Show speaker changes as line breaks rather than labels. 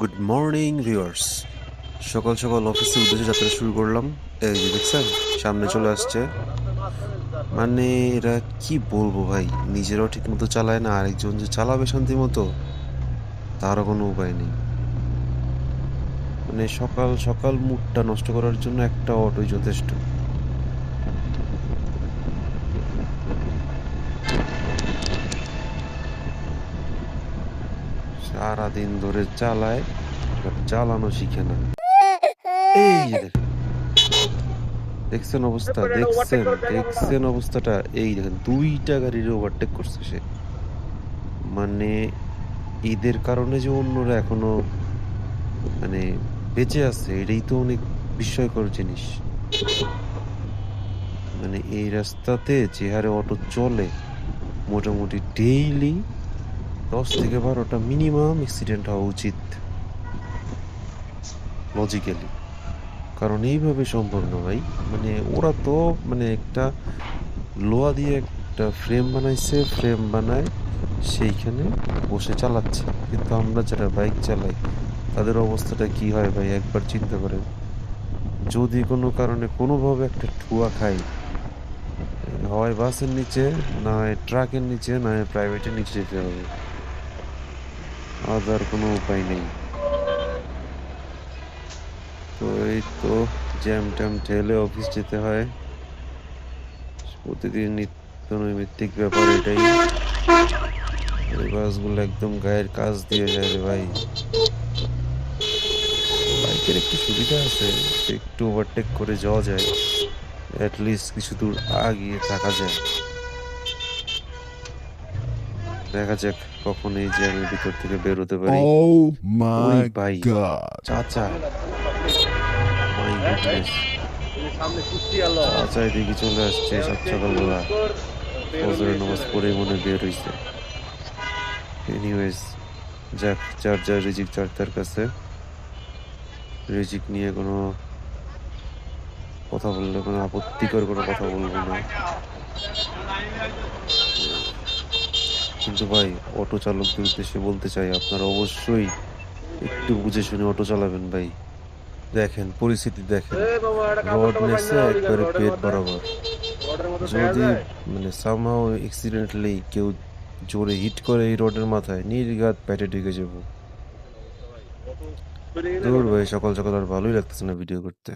Good morning viewers সকাল সকাল অফিসের উদ্দেশ্যে যাত্রা শুরু করলাম। এই যে দেখছেন, সামনে চলে আসছে। মানে এরা কি বলব ভাই? নিজেরাও ঠিক মতো চালায় না, আরেকজন যে চালাবে শান্তি মতো, তারও কোনো উপায় নেই। মানে সকাল সকাল মুডটা নষ্ট করার জন্য একটা অটোই যথেষ্ট। সারাদিন ধরে চালায় চালানো শিখে না। এই দেখছেন অবস্থা দেখছেন দেখছেন অবস্থাটা। এই দেখেন দুইটা গাড়ির ওভারটেক করছে সে। মানে ঈদের কারণে যে অন্যরা এখনও মানে বেঁচে আছে এটাই তো অনেক বিস্ময়কর জিনিস। মানে এই রাস্তাতে যে হারে অটো চলে মোটামুটি ডেইলি দশ থেকে বারোটা মিনিমাম অ্যাক্সিডেন্ট হওয়া উচিত। লজিক্যালি কারণ এইভাবে সম্ভব না ভাই। মানে ওরা তো মানে একটা লোহা দিয়ে একটা ফ্রেম বানাইছে ফ্রেম বানায় সেইখানে বসে চালাচ্ছে। কিন্তু আমরা যারা বাইক চালাই, তাদের অবস্থাটা কি হয় ভাই? একবার চিন্তা করেন। যদি কোনো কারণে কোনোভাবে একটা ঠুয়া খাই হয় বাসের নিচে, না হয় ট্রাকের নিচে, না হয় প্রাইভেটের নিচে যেতে হবে। আদার কোনো উপায় নেই। তো এই তো জ্যাম ট্যাম ঠেলে অফিস যেতে হয়। প্রতিদিন নিত্য নৈমিত্তিক ব্যাপার এটাই। এই বাসগুলো একদম গায়ের কাজ দিয়ে যায় রে ভাই। বাইকের একটু সুবিধা আছে, একটু ওভারটেক করে যাওয়া যায়। অ্যাটলিস্ট কিছু দূর আগিয়ে থাকা যায়। দেখা যাক কখন এই জ্যামের ভিতর থেকে বেরোতে পারি।
Oh my
ভাই। চাচা মাই গুডনেস চাচা এদিকে চলে আসছে সাত সকালবেলা ফজরের নামাজ পড়ে মনে বের হইছে। এনিওয়েজ যাক যার যার রিজিক যার তার কাছে। রিজিক নিয়ে কোনো কথা বললে কোনো আপত্তিকর কোনো কথা বলব না। কিন্তু ভাই অটো চালকদের উদ্দেশ্যে বলতে চাই আপনারা অবশ্যই একটু বুঝে শুনে অটো চালাবেন ভাই। দেখেন পরিস্থিতি দেখেন। রড নেছে একবারে পেট বরাবর। যদি মানে সামহাও অ্যাক্সিডেন্টলি কেউ জোরে হিট করে এই রোডের মাথায় নির্ঘাত পেটে ঢুকে যাব। দূর ভাই সকাল সকাল আর ভালোই লাগতেছে না ভিডিও করতে।